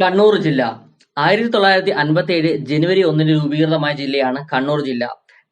കണ്ണൂർ ജില്ല. ആയിരത്തി തൊള്ളായിരത്തി അൻപത്തി ഏഴ് ജനുവരി ഒന്നിന് രൂപീകൃതമായ ജില്ലയാണ് കണ്ണൂർ ജില്ല.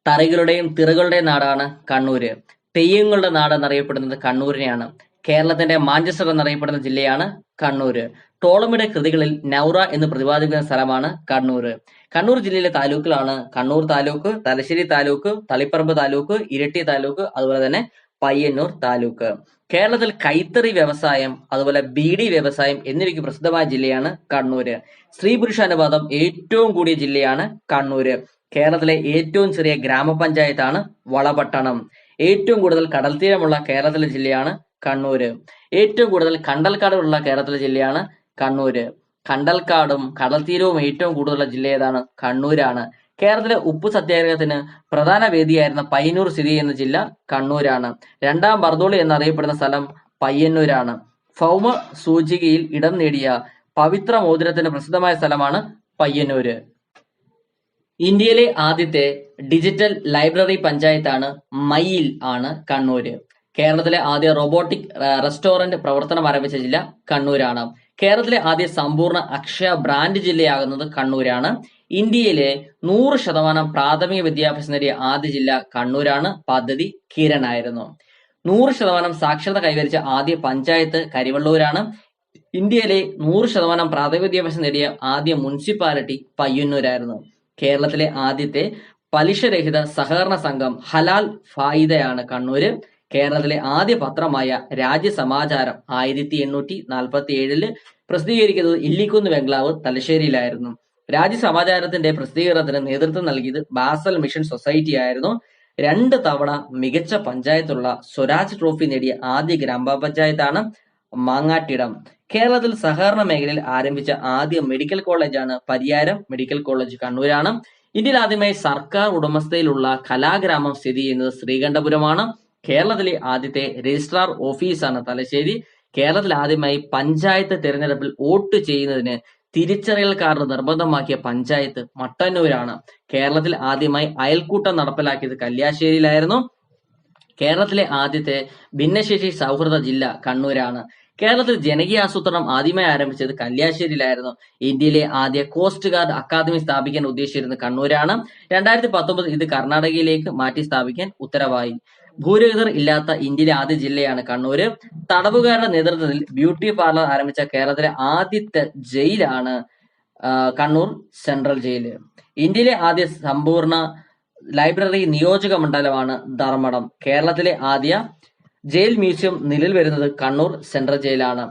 തറികളുടെയും തിറകളുടെയും നാടാണ് കണ്ണൂര്. തെയ്യങ്ങളുടെ നാട് എന്നറിയപ്പെടുന്നത് കണ്ണൂരിനെയാണ്. കേരളത്തിന്റെ മാഞ്ചസ്റ്റർ എന്നറിയപ്പെടുന്ന ജില്ലയാണ് കണ്ണൂര്. ടോളമിയുടെ കൃതികളിൽ നൗറ എന്ന് പ്രതിപാദിക്കുന്ന സ്ഥലമാണ് കണ്ണൂര്. കണ്ണൂർ ജില്ലയിലെ താലൂക്കുകളാണ് കണ്ണൂർ താലൂക്ക് തലശ്ശേരി താലൂക്ക് തളിപ്പറമ്പ് താലൂക്ക് ഇരട്ടി താലൂക്ക് അതുപോലെ തന്നെ പയ്യന്നൂർ താലൂക്ക്. കേരളത്തിൽ കൈത്തറി വ്യവസായം അതുപോലെ ബീഡി വ്യവസായം എന്നിവയ്ക്ക് പ്രസിദ്ധമായ ജില്ലയാണ് കണ്ണൂര്. സ്ത്രീ പുരുഷ അനുപാതം ഏറ്റവും കൂടിയ ജില്ലയാണ് കണ്ണൂര്. കേരളത്തിലെ ഏറ്റവും ചെറിയ ഗ്രാമപഞ്ചായത്താണ് വളപട്ടണം. ഏറ്റവും കൂടുതൽ കടൽ തീരമുള്ള കേരളത്തിലെ ജില്ലയാണ് കണ്ണൂര്. ഏറ്റവും കൂടുതൽ കണ്ടൽക്കാടുകളുള്ള കേരളത്തിലെ ജില്ലയാണ് കണ്ണൂര്. കണ്ടൽക്കാടും കടൽ തീരവും ഏറ്റവും കൂടുതലുള്ള ജില്ല ഏതാണ്? കണ്ണൂരാണ്. കേരളത്തിലെ ഉപ്പ് സത്യാഗ്രഹത്തിന് പ്രധാന വേദിയായിരുന്ന പയ്യന്നൂർ സ്ഥിതി ചെയ്യുന്ന ജില്ല കണ്ണൂരാണ്. രണ്ടാം ബർദോളി എന്നറിയപ്പെടുന്ന സ്ഥലം പയ്യന്നൂരാണ്. ഭൗമ സൂചികയിൽ ഇടം നേടിയ പവിത്ര മോതിരത്തിന് പ്രസിദ്ധമായ സ്ഥലമാണ് പയ്യന്നൂര്. ഇന്ത്യയിലെ ആദ്യത്തെ ഡിജിറ്റൽ ലൈബ്രറി പഞ്ചായത്താണ് മയിൽ ആണ് കണ്ണൂര്. കേരളത്തിലെ ആദ്യ റോബോട്ടിക് റെസ്റ്റോറന്റ് പ്രവർത്തനം ആരംഭിച്ച ജില്ല കണ്ണൂരാണ്. കേരളത്തിലെ ആദ്യ സമ്പൂർണ അക്ഷയ ബ്രാൻഡ് ജില്ലയാകുന്നത് കണ്ണൂരാണ്. ഇന്ത്യയിലെ നൂറ് ശതമാനം പ്രാഥമിക വിദ്യാഭ്യാസം നേടിയ ആദ്യ ജില്ല കണ്ണൂരാണ്. പദ്ധതി കിരൺ ആയിരുന്നു. നൂറ് ശതമാനം സാക്ഷരത കൈവരിച്ച ആദ്യ പഞ്ചായത്ത് കരിവള്ളൂരാണ്. ഇന്ത്യയിലെ നൂറ് ശതമാനം പ്രാഥമിക വിദ്യാഭ്യാസം നേടിയ ആദ്യ മുനിസിപ്പാലിറ്റി പയ്യന്നൂരായിരുന്നു. കേരളത്തിലെ ആദ്യത്തെ പലിശരഹിത സഹകരണ സംഘം ഹലാൽ ഫായിദയാണ് കണ്ണൂര്. കേരളത്തിലെ ആദ്യ പത്രമായ രാജ്യസമാചാരം ആയിരത്തി എണ്ണൂറ്റി നാൽപ്പത്തി ഏഴിൽ പ്രസിദ്ധീകരിക്കുന്നത് ഇല്ലിക്കുന്ന് വെങ്കളാവ് തലശ്ശേരിയിലായിരുന്നു. രാജ്യസമാചാരത്തിന്റെ പ്രസിദ്ധീകരണത്തിന് നേതൃത്വം നൽകിയത് ബാസൽ മിഷൻ സൊസൈറ്റി ആയിരുന്നു. രണ്ട് തവണ മികച്ച പഞ്ചായത്തുള്ള സ്വരാജ് ട്രോഫി നേടിയ ആദ്യ ഗ്രാമപഞ്ചായത്താണ് മാങ്ങാട്ടിടം. കേരളത്തിൽ സഹകരണ മേഖലയിൽ ആരംഭിച്ച ആദ്യ മെഡിക്കൽ കോളേജാണ് പരിയാരം മെഡിക്കൽ കോളേജ് കണ്ണൂരാണ്. ഇന്ത്യയിൽ ആദ്യമായി സർക്കാർ ഉടമസ്ഥയിലുള്ള കലാഗ്രാമം സ്ഥിതി ചെയ്യുന്നത് ശ്രീകണ്ഠപുരമാണ്. കേരളത്തിലെ ആദ്യത്തെ രജിസ്ട്രാർ ഓഫീസാണ് തലശ്ശേരി. കേരളത്തിൽ ആദ്യമായി പഞ്ചായത്ത് തിരഞ്ഞെടുപ്പിൽ വോട്ട് ചെയ്യുന്നതിന് തിരിച്ചറിയൽ കാർഡ് നിർബന്ധമാക്കിയ പഞ്ചായത്ത് മട്ടന്നൂരാണ്. കേരളത്തിൽ ആദ്യമായി അയൽക്കൂട്ടം നടപ്പിലാക്കിയത് കല്യാശ്ശേരിയിലായിരുന്നു. കേരളത്തിലെ ആദ്യത്തെ ഭിന്നശേഷി സൗഹൃദ ജില്ല കണ്ണൂരാണ്. കേരളത്തിൽ ജനകീയ ആസൂത്രണം ആദ്യമായി ആരംഭിച്ചത് കല്യാശ്ശേരിയിലായിരുന്നു. ഇന്ത്യയിലെ ആദ്യ കോസ്റ്റ് ഗാർഡ് അക്കാദമി സ്ഥാപിക്കാൻ ഉദ്ദേശിച്ചിരുന്നത് കണ്ണൂരാണ്. രണ്ടായിരത്തി ഇത് കർണാടകയിലേക്ക് മാറ്റി സ്ഥാപിക്കാൻ ഉത്തരവായി. ഭൂരഹിതർ ഇല്ലാത്ത ഇന്ത്യയിലെ ആദ്യ ജില്ലയാണ് കണ്ണൂര്. തടവുകാരുടെ നേതൃത്വത്തിൽ ബ്യൂട്ടി പാർലർ ആരംഭിച്ച കേരളത്തിലെ ആദ്യത്തെ ജയിലാണ് കണ്ണൂർ സെൻട്രൽ ജയിൽ. ഇന്ത്യയിലെ ആദ്യ സമ്പൂർണ ലൈബ്രറി നിയോജക മണ്ഡലമാണ് ധർമ്മടം. കേരളത്തിലെ ആദ്യ ജയിൽ മ്യൂസിയം നിലവിൽ വരുന്നത് കണ്ണൂർ സെൻട്രൽ ജയിലാണ്.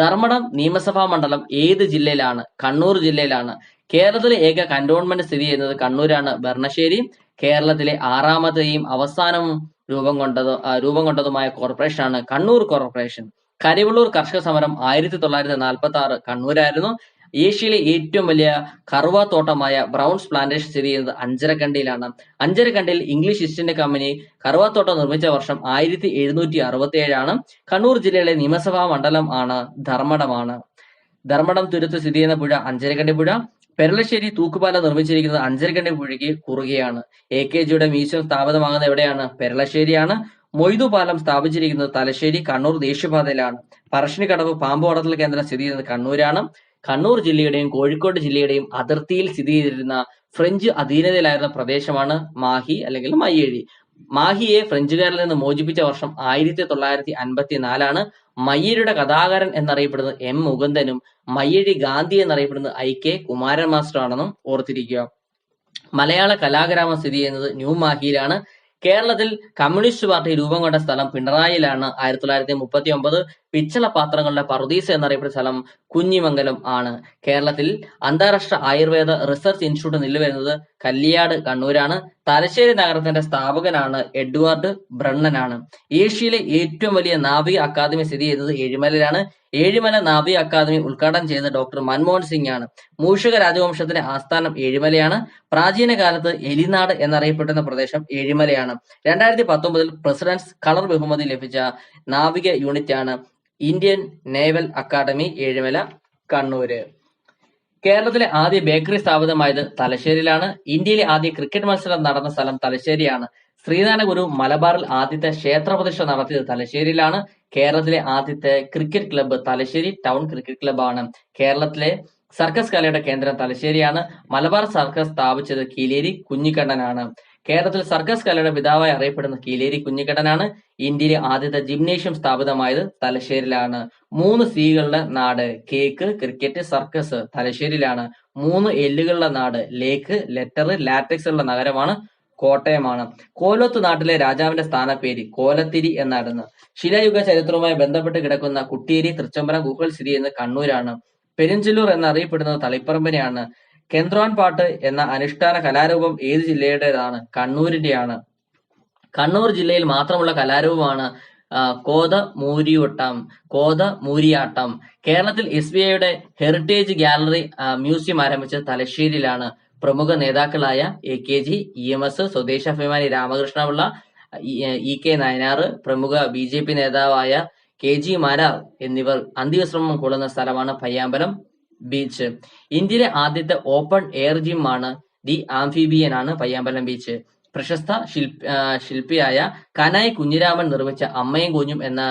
ധർമ്മടം നിയമസഭാ മണ്ഡലം ഏത് ജില്ലയിലാണ്? കണ്ണൂർ ജില്ലയിലാണ്. കേരളത്തിലെ ഏക കന്റോൺമെന്റ് സ്ഥിതി ചെയ്യുന്നത് കണ്ണൂരാണ്. ഭരണശ്ശേരി കേരളത്തിലെ ആറാമത്തെയും അവസാനവും രൂപം കൊണ്ടത് രൂപം കൊണ്ടതുമായ കോർപ്പറേഷനാണ് കണ്ണൂർ കോർപ്പറേഷൻ. കരിവള്ളൂർ കർഷക സമരം ആയിരത്തി തൊള്ളായിരത്തി നാൽപ്പത്തി ആറ് കണ്ണൂരായിരുന്നു. ഏഷ്യയിലെ ഏറ്റവും വലിയ കറുവ തോട്ടമായ ബ്രൗൺസ് പ്ലാന്റേഷൻ സ്ഥിതി ചെയ്യുന്നത് അഞ്ചരക്കണ്ടിയിലാണ്. അഞ്ചരക്കണ്ടിയിൽ ഇംഗ്ലീഷ് ഈസ്റ്റ് ഇന്ത്യ കമ്പനി കറുവാത്തോട്ടം നിർമ്മിച്ച വർഷം ആയിരത്തി എഴുന്നൂറ്റി അറുപത്തി ഏഴാണ് കണ്ണൂർ ജില്ലയിലെ നിയമസഭാ മണ്ഡലം ആണ് ധർമ്മടമാണ്. ധർമ്മടം തുരുത്ത് സ്ഥിതി ചെയ്യുന്ന പുഴ അഞ്ചരക്കണ്ടി പുഴ. പെരളശ്ശേരി തൂക്കുപാല നിർമ്മിച്ചിരിക്കുന്നത് അഞ്ചരക്കണ്ടി പുഴയ്ക്ക് കുറുകെയാണ്. എ കെ ജിയുടെ മ്യൂസിയം സ്ഥാപിതമാകുന്നത് എവിടെയാണ്? പെരളശ്ശേരിയാണ്. മൊയ്തു പാലം സ്ഥാപിച്ചിരിക്കുന്നത് തലശ്ശേരി കണ്ണൂർ ദേശീയപാതയിലാണ്. പറശ്ശിനിക്കടവ് പാമ്പ് വളർത്തൽ കേന്ദ്രം സ്ഥിതി ചെയ്യുന്നത് കണ്ണൂരാണ്. കണ്ണൂർ ജില്ലയുടെയും കോഴിക്കോട് ജില്ലയുടെയും അതിർത്തിയിൽ സ്ഥിതി ചെയ്തിരുന്ന ഫ്രഞ്ച് അധീനതയിലായിരുന്ന പ്രദേശമാണ് മാഹി അല്ലെങ്കിൽ മയ്യഴി. മാഹിയെ ഫ്രഞ്ചുകാരിൽ നിന്ന് മോചിപ്പിച്ച വർഷം ആയിരത്തി തൊള്ളായിരത്തി അൻപത്തി നാലാണ് മയ്യരുടെ കഥാകാരൻ എന്നറിയപ്പെടുന്നത് എം മുകുന്ദനും മയ്യഴി ഗാന്ധി എന്നറിയപ്പെടുന്നത് ഐ കെ കുമാരൻ മാസ്റ്റർ ആണെന്നും ഓർത്തിരിക്കുക. മലയാള കലാഗ്രാമം സ്ഥിതി ചെയ്യുന്നത് ന്യൂ മാഹിയിലാണ്. കേരളത്തിൽ കമ്മ്യൂണിസ്റ്റ് പാർട്ടി രൂപം കൊണ്ട സ്ഥലം പിണറായിലാണ് ആയിരത്തി തൊള്ളായിരത്തി മുപ്പത്തി ഒമ്പത് പിച്ചള പാത്രങ്ങളുടെ പറുദീസ എന്നറിയപ്പെടുന്ന സ്ഥലം കുഞ്ഞിമംഗലം ആണ്. കേരളത്തിൽ അന്താരാഷ്ട്ര ആയുർവേദ റിസർച്ച് ഇൻസ്റ്റിറ്റ്യൂട്ട് നിലവരുന്നത് കല്ലിയാട് കണ്ണൂരാണ്. തലശ്ശേരി നഗരത്തിന്റെ സ്ഥാപകനാണ് എഡ്വാർഡ് ബ്രണ്ണനാണ്. ഏഷ്യയിലെ ഏറ്റവും വലിയ നാവിക അക്കാദമി സ്ഥിതി ചെയ്തത് ഏഴിമലയിലാണ്. ഏഴിമല നാവിക അക്കാദമി ഉദ്ഘാടനം ചെയ്ത ഡോക്ടർ മൻമോഹൻ സിംഗ് ആണ് മൂഷക രാജവംശത്തിന്റെ ആസ്ഥാനം ഏഴിമലയാണ്. പ്രാചീന കാലത്ത് എലിനാട് എന്നറിയപ്പെടുന്ന പ്രദേശം ഏഴിമലയാണ്. രണ്ടായിരത്തി പത്തൊമ്പതിൽ പ്രസിഡന്റ്സ് കളർ ബഹുമതി ലഭിച്ച നാവിക യൂണിറ്റ് ആണ് Indian naval academy Ezhimala Kannur. കേരളത്തിലെ ആദ്യ ബേക്കറി സ്ഥാപിതമായത് തലശ്ശേരിയിലാണ്. ഇന്ത്യയിലെ ആദ്യ ക്രിക്കറ്റ് മത്സരം നടന്ന സ്ഥലം തലശ്ശേരിയാണ്. ശ്രീനാരായണ ഗുരു മലബാറിൽ ആദ്യത്തെ ക്ഷേത്രപ്രതിഷ്ഠ നടത്തിയത് തലശ്ശേരിയിലാണ്. കേരളത്തിലെ ആദ്യത്തെ cricket club Thalassery town cricket ക്ലബ്ബാണ്. കേരളത്തിലെ സർക്കസ് കലയുടെ കേന്ദ്രം തലശ്ശേരിയാണ്. മലബാർ സർക്കസ് സ്ഥാപിച്ചത് കീലേരി കുഞ്ഞിക്കണ്ണനാണ്. കേരളത്തിൽ സർഗസ് കലയുടെ പിതാവായി അറിയപ്പെടുന്ന കീലേരി കുഞ്ഞിക്കടനാണ് ഇന്ത്യയിലെ ആദ്യത്തെ ജിംനേഷ്യം സ്ഥാപിതമായത് തലശ്ശേരിയിലാണ്. മൂന്ന് സീകളുടെ നാട് കേക്ക് ക്രിക്കറ്റ് സർക്കസ് തലശ്ശേരിയിലാണ്. മൂന്ന് എല്ലുകളുടെ നാട് ലേക്ക് ലെറ്റർ ലാറ്റക്സ് ഉള്ള നഗരമാണ് കോട്ടയമാണ്. കോലത്ത് നാട്ടിലെ രാജാവിന്റെ സ്ഥാനപ്പേര് കോലത്തിരി എന്നായിരുന്നു. ശിലായുഗ ചരിത്രവുമായി ബന്ധപ്പെട്ട് കിടക്കുന്ന കുട്ടിയേരി തൃച്ചംബരം ഗുഹൽ സ്ഥിതി എന്ന കണ്ണൂരാണ്. പെരിഞ്ചല്ലൂർ എന്നറിയപ്പെടുന്നത് തളിപ്പറമ്പിനെയാണ്. കെന്ത്രോൻ പാട്ട് എന്ന അനുഷ്ഠാന കലാരൂപം ഏത് ജില്ലയുടേതാണ്? കണ്ണൂരിന്റെയാണ് കണ്ണൂർ ജില്ലയിൽ മാത്രമുള്ള കലാരൂപമാണ് കോത മൂരിയോട്ടം കോത മൂരിയാട്ടം കേരളത്തിൽ എസ് ബി ഐയുടെ ഹെറിറ്റേജ് ഗാലറി മ്യൂസിയം ആരംഭിച്ച തലശ്ശേരിയിലാണ്. പ്രമുഖ നേതാക്കളായ A K G E M S Swadeshabhimani Ramakrishnapillai E- K Nayanar പ്രമുഖ ബി ജെ പി നേതാവായ കെ ജി മാരാർ എന്നിവർ അന്ത്യവിശ്രമം കൊള്ളുന്ന സ്ഥലമാണ് പയ്യാമ്പലം. ബീച്ച്. ഇന്ത്യയിലെ ആദ്യത്തെ ഓപ്പൺ എയർ ജിം ആണ് ദി ആംഫിബിയൻ ആണ് പയ്യാമ്പലം ബീച്ച്. പ്രശസ്ത ശില്പ ശില്പിയായ കനായി കുഞ്ഞിരാമൻ നിർമ്മിച്ച അമ്മയും കുഞ്ഞും എന്ന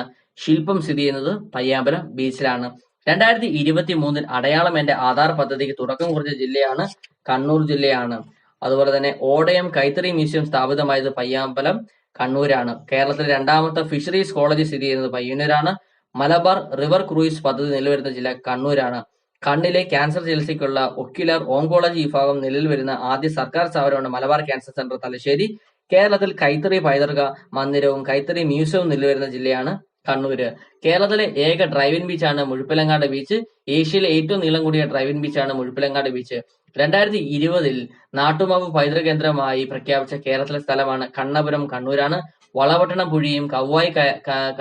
ശില്പം സ്ഥിതി ചെയ്യുന്നത് പയ്യാമ്പലം ബീച്ചിലാണ്. രണ്ടായിരത്തി ഇരുപത്തി മൂന്നിൽ അടയാളം എന്റെ ആധാർ പദ്ധതിക്ക് തുടക്കം കുറിച്ച ജില്ലയാണ് കണ്ണൂർ ജില്ലയാണ്. അതുപോലെ തന്നെ ഓടയം കൈത്തറി മ്യൂസിയം സ്ഥാപിതമായത് പയ്യാമ്പലം കണ്ണൂരാണ്. കേരളത്തിലെ രണ്ടാമത്തെ ഫിഷറീസ് കോളേജ് സ്ഥിതി ചെയ്യുന്നത് പയ്യന്നൂരാണ്. മലബാർ റിവർ ക്രൂയിസ് പദ്ധതി നിലവരുന്ന ജില്ല കണ്ണൂരാണ്. കണ്ണിലെ ക്യാൻസർ ചികിത്സയ്ക്കുള്ള ഒക്യുലർ ഓങ്കോളജി വിഭാഗം നിലവിൽ വരുന്ന ആദ്യ സർക്കാർ സ്ഥാപനമാണ് മലബാർ ക്യാൻസർ സെന്റർ തലശ്ശേരി. കേരളത്തിൽ കൈത്തറി പൈതൃക മന്ദിരവും കൈത്തറി മ്യൂസിയവും നിലവിലുന്ന ജില്ലയാണ് കണ്ണൂര്. കേരളത്തിലെ ഏക ഡ്രൈവിൻ ബീച്ചാണ് മുഴുപ്പിലങ്ങാട് ബീച്ച്. ഏഷ്യയിലെ ഏറ്റവും നീളം കൂടിയ ഡ്രൈവിൻ ബീച്ചാണ് മുഴുപ്പിലങ്ങാട് ബീച്ച്. രണ്ടായിരത്തി ഇരുപതിൽ നാട്ടുമാവ് പൈതൃക കേന്ദ്രമായി പ്രഖ്യാപിച്ച കേരളത്തിലെ സ്ഥലമാണ് കണ്ണപുരം. കണ്ണൂരാണ്. വളപട്ടണം പുഴിയും കവ്വായി ക- ക-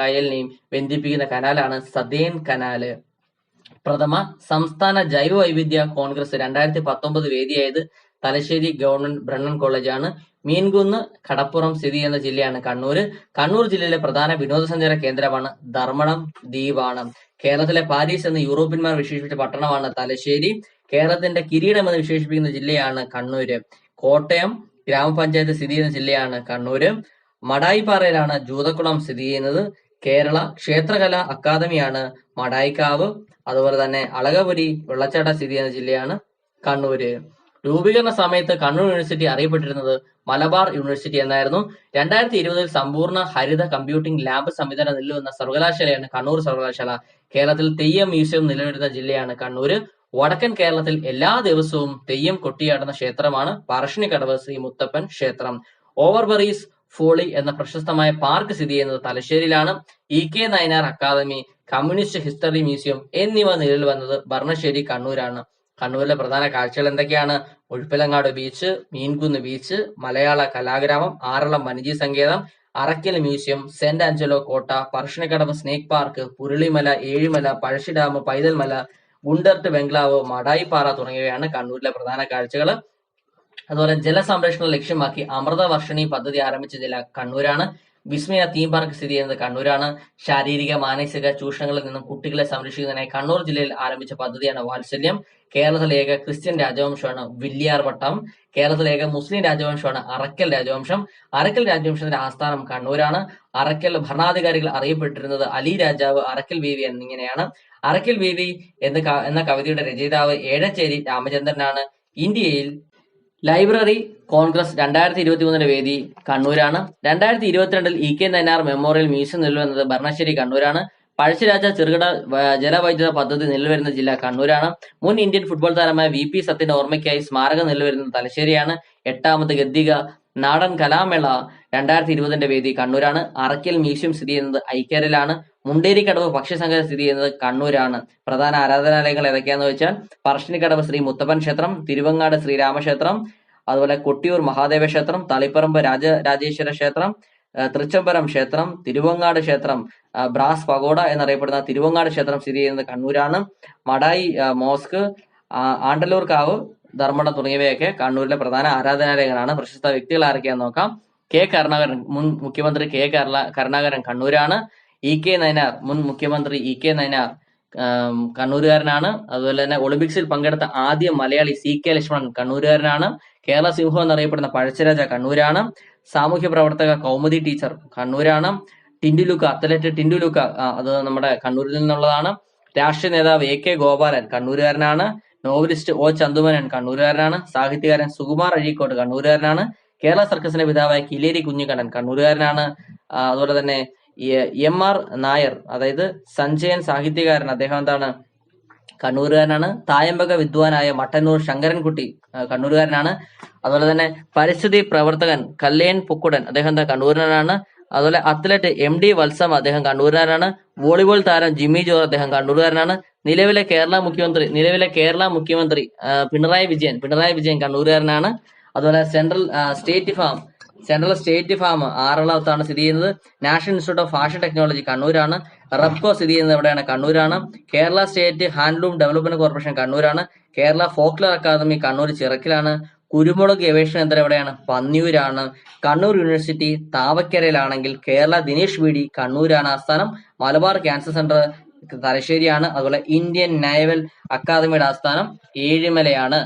ബന്ധിപ്പിക്കുന്ന കനാലാണ് സദേൻ കനാല്. പ്രഥമ സംസ്ഥാന ജൈവ വൈവിധ്യ കോൺഗ്രസ് രണ്ടായിരത്തി പത്തൊമ്പത് വേദിയായത് തലശ്ശേരി ഗവൺമെന്റ് ബ്രണ്ണൻ കോളേജാണ്. മീൻകുന്ന് കടപ്പുറം സ്ഥിതി ചെയ്യുന്ന ജില്ലയാണ് കണ്ണൂര്. കണ്ണൂർ ജില്ലയിലെ പ്രധാന വിനോദസഞ്ചാര കേന്ദ്രമാണ് ധർമ്മടം ദ്വീപാണ് കേരളത്തിലെ പാരീസ് എന്ന് യൂറോപ്യന്മാർ വിശേഷിപ്പിച്ച പട്ടണമാണ് തലശ്ശേരി. കേരളത്തിന്റെ കിരീടം എന്ന് വിശേഷിപ്പിക്കുന്ന ജില്ലയാണ് കണ്ണൂര്. കോട്ടയം ഗ്രാമപഞ്ചായത്ത് സ്ഥിതി ചെയ്യുന്ന ജില്ലയാണ് കണ്ണൂര്. മടായിപ്പാറയിലാണ് ജൂതക്കുളം സ്ഥിതി ചെയ്യുന്നത്. കേരള ക്ഷേത്രകലാ അക്കാദമിയാണ് മടായിക്കാവ്. അതുപോലെ തന്നെ അളകപുരി വെള്ളച്ചാട്ട സ്ഥിതി ചെയ്യുന്ന ജില്ലയാണ് കണ്ണൂര്. രൂപീകരണ സമയത്ത് കണ്ണൂർ യൂണിവേഴ്സിറ്റി അറിയപ്പെട്ടിരുന്നത് മലബാർ യൂണിവേഴ്സിറ്റി എന്നായിരുന്നു. രണ്ടായിരത്തി ഇരുപതിൽ സമ്പൂർണ ഹരിത കമ്പ്യൂട്ടിംഗ് ലാബ് സംവിധാനം നിലവിലുന്ന സർവകലാശാലയാണ് കണ്ണൂർ സർവകലാശാല. കേരളത്തിൽ തെയ്യം മ്യൂസിയം നിലവിലുന്ന ജില്ലയാണ് കണ്ണൂര്. വടക്കൻ കേരളത്തിൽ എല്ലാ ദിവസവും തെയ്യം കൊട്ടിയാടുന്ന ക്ഷേത്രമാണ് പറശ്ശിനിക്കടവ് ശ്രീ മുത്തപ്പൻ ക്ഷേത്രം. ഓവർബറീസ് ഫോളി എന്ന പ്രശസ്തമായ പാർക്ക് സ്ഥിതി ചെയ്യുന്നത് തലശ്ശേരിയിലാണ്. E K Nayanar academy communist history museum എന്നിവ നിലവിൽ വന്നത് ഭരണശ്ശേരി കണ്ണൂരാണ്. കണ്ണൂരിലെ പ്രധാന കാഴ്ചകൾ എന്തൊക്കെയാണ്? ഉഴപ്പിലങ്ങാട് ബീച്ച് മീൻകുന്ന് ബീച്ച് മലയാള കലാഗ്രാമം ആറളം വനജീ സങ്കേതം അറക്കൽ മ്യൂസിയം സെന്റ് ആഞ്ചലോ കോട്ട Parassinikadavu snake park Purulimala Ezhimala Pazhassi dam Paithalmala Gundert bungalow Madayippara തുടങ്ങിയവയാണ് കണ്ണൂരിലെ പ്രധാന കാഴ്ചകൾ. അതുപോലെ ജലസംരക്ഷണം ലക്ഷ്യമാക്കി അമൃത വർഷിണി പദ്ധതി ആരംഭിച്ച ജില്ല കണ്ണൂരാണ്. വിസ്മയ തീം പാർക്ക് സ്ഥിതി ചെയ്യുന്നത് കണ്ണൂരാണ്. ശാരീരിക മാനസിക ചൂഷണങ്ങളിൽ നിന്നും കുട്ടികളെ സംരക്ഷിക്കുന്നതിനായി കണ്ണൂർ ജില്ലയിൽ ആരംഭിച്ച പദ്ധതിയാണ് വാത്സല്യം. കേരളത്തിലെ ഏക ക്രിസ്ത്യൻ രാജവംശമാണ് വില്ലിയാർവട്ടം കേരളത്തിലെ ഏക മുസ്ലിം രാജവംശമാണ് അറക്കൽ രാജവംശം. അറക്കൽ രാജവംശത്തിന്റെ ആസ്ഥാനം കണ്ണൂരാണ്. അറക്കൽ ഭരണാധികാരികൾ അറിയപ്പെട്ടിരുന്നത് അലി രാജാവ് അറക്കൽ ബീവി എന്നിങ്ങനെയാണ്. അറക്കൽ ബീവി എന്ന എന്ന കവിതയുടെ രചയിതാവ് ഏഴച്ചേരി രാമചന്ദ്രനാണ്. ഇന്ത്യയിൽ ലൈബ്രറി കോൺഗ്രസ് രണ്ടായിരത്തി ഇരുപത്തി മൂന്നിന്റെ വേദി കണ്ണൂരാണ്. രണ്ടായിരത്തി ഇരുപത്തിരണ്ടിൽ E K Nayanar memorial museum നിലവിൽ ഭരണശ്ശേരി കണ്ണൂരാണ്. പഴശ്ശിരാജ ചെറുകിട ജലവൈദ്യുത പദ്ധതി നിലവരുന്ന ജില്ല കണ്ണൂരാണ്. മുൻ ഇന്ത്യൻ ഫുട്ബോൾ താരമായ വി പി സത്യന്റെ ഓർമ്മയ്ക്കായി സ്മാരകം നിലവരുന്ന തലശ്ശേരിയാണ്. എട്ടാമത് ഗദ്ദിക നാടൻ കലാമേള രണ്ടായിരത്തി ഇരുപതിന്റെ വേദി കണ്ണൂരാണ്. അറക്കൽ മ്യൂസിയം സ്ഥിതി ചെയ്യുന്നത് ഐക്യരയിലാണ് മുണ്ടേരിക്കടവ് പക്ഷിസംഘം സ്ഥിതി ചെയ്യുന്നത് കണ്ണൂരാണ്. പ്രധാന ആരാധനാലയങ്ങൾ ഏതൊക്കെയാന്ന് വെച്ചാൽ പറശ്ശിനിക്കടവ് ശ്രീ മുത്തപ്പൻ ക്ഷേത്രം തിരുവങ്ങാട് ശ്രീരാമക്ഷേത്രം അതുപോലെ കൊട്ടിയൂർ മഹാദേവ ക്ഷേത്രം തളിപ്പറമ്പ് രാജ രാജേശ്വര ക്ഷേത്രം തൃച്ചംബരം ക്ഷേത്രം തിരുവങ്ങാട് ക്ഷേത്രം ബ്രാസ് പഗോഡ എന്നറിയപ്പെടുന്ന തിരുവങ്ങാട് ക്ഷേത്രം സ്ഥിതി ചെയ്യുന്നത് കണ്ണൂരാണ്. മടായി മോസ്ക് ആണ്ടല്ലൂർ കാവ് ധർമ്മടം തുടങ്ങിയവയൊക്കെ കണ്ണൂരിലെ പ്രധാന ആരാധനാലയങ്ങളാണ്. പ്രശസ്ത വ്യക്തികൾ ആരൊക്കെയാന്ന് നോക്കാം. കെ കരുണാകരൻ മുൻ മുഖ്യമന്ത്രി കെ കരുണ കരുണാകരൻ കണ്ണൂരാണ്. ഇ കെ നയനാർ മുൻ മുഖ്യമന്ത്രി ഇ കെ നയനാർ കണ്ണൂരുകാരനാണ്. അതുപോലെ തന്നെ ഒളിമ്പിക്സിൽ പങ്കെടുത്ത ആദ്യ മലയാളി സി കെ ലക്ഷ്മണൻ കണ്ണൂരുകാരനാണ്. കേരള സിംഹം എന്നറിയപ്പെടുന്ന പഴശ്ശിരാജ കണ്ണൂരാണ്. സാമൂഹ്യ പ്രവർത്തക കൗമുദി ടീച്ചർ കണ്ണൂരാണ്. ടിൻഡുലുക്ക അത്ലറ്റ് ടിൻഡുലുക്ക അത് നമ്മുടെ കണ്ണൂരിൽ നിന്നുള്ളതാണ്. രാഷ്ട്രീയ നേതാവ് എ കെ ഗോപാലൻ കണ്ണൂരുകാരനാണ്. നോവലിസ്റ്റ് ഒ ചന്തുമേനോൻ കണ്ണൂരുകാരനാണ്. സാഹിത്യകാരൻ സുകുമാർ അഴീക്കോട് കണ്ണൂരുകാരനാണ്. കേരള സർക്കസിന്റെ പിതാവായ കിലേരി കുഞ്ഞിക്കണ്ണൻ കണ്ണൂരുകാരനാണ്. അതുപോലെ തന്നെ എ- ആർ നായർ അതായത് സഞ്ജയൻ സാഹിത്യകാരൻ അദ്ദേഹം എന്താണ്? കണ്ണൂരുകാരനാണ്. തായമ്പക വിദ്വാനായ മട്ടന്നൂർ ശങ്കരൻകുട്ടി കണ്ണൂരുകാരനാണ്. അതുപോലെ തന്നെ പരിസ്ഥിതി പ്രവർത്തകൻ കല്ലേൻ പുക്കുടൻ അദ്ദേഹം എന്താ? കണ്ണൂരിനാണ് അതുപോലെ അത്ലറ്റ് എം ഡി വത്സം അദ്ദേഹം കണ്ണൂരുകാരനാണ് വോളിബോൾ താരം ജിമ്മി ജോർ അദ്ദേഹം കണ്ണൂരുകാരനാണ്. നിലവിലെ കേരള മുഖ്യമന്ത്രി നിലവിലെ കേരള മുഖ്യമന്ത്രി പിണറായി വിജയൻ പിണറായി വിജയൻ കണ്ണൂരുകാരനാണ്. അതുപോലെ central state farm central state farm ആറളത്താണ് സ്ഥിതി ചെയ്യുന്നത്. National institute of fashion technology കണ്ണൂരാണ്. റെപ്കോ സ്ഥിതി ചെയ്യുന്നത് എവിടെയാണ്? കണ്ണൂരാണ്. Kerala state handloom development corporation കണ്ണൂരാണ്. കേരള ഫോക്ലർ അക്കാദമി കണ്ണൂർ ചിറക്കിലാണ്. കുരുമുളക് ഗവേഷണ കേന്ദ്രം എവിടെയാണ്? പന്നിയൂരാണ്. കണ്ണൂർ യൂണിവേഴ്സിറ്റി താവക്കരയിലാണെങ്കിൽ കേരള ദിനേഷ് ബി ഡി കണ്ണൂരാണ് ആസ്ഥാനം മലബാർ ക്യാൻസർ സെന്റർ തലശ്ശേരിയാണ്. അതുപോലെ ഇന്ത്യൻ നേവൽ അക്കാദമിയുടെ ആസ്ഥാനം ഏഴിമലയാണ്.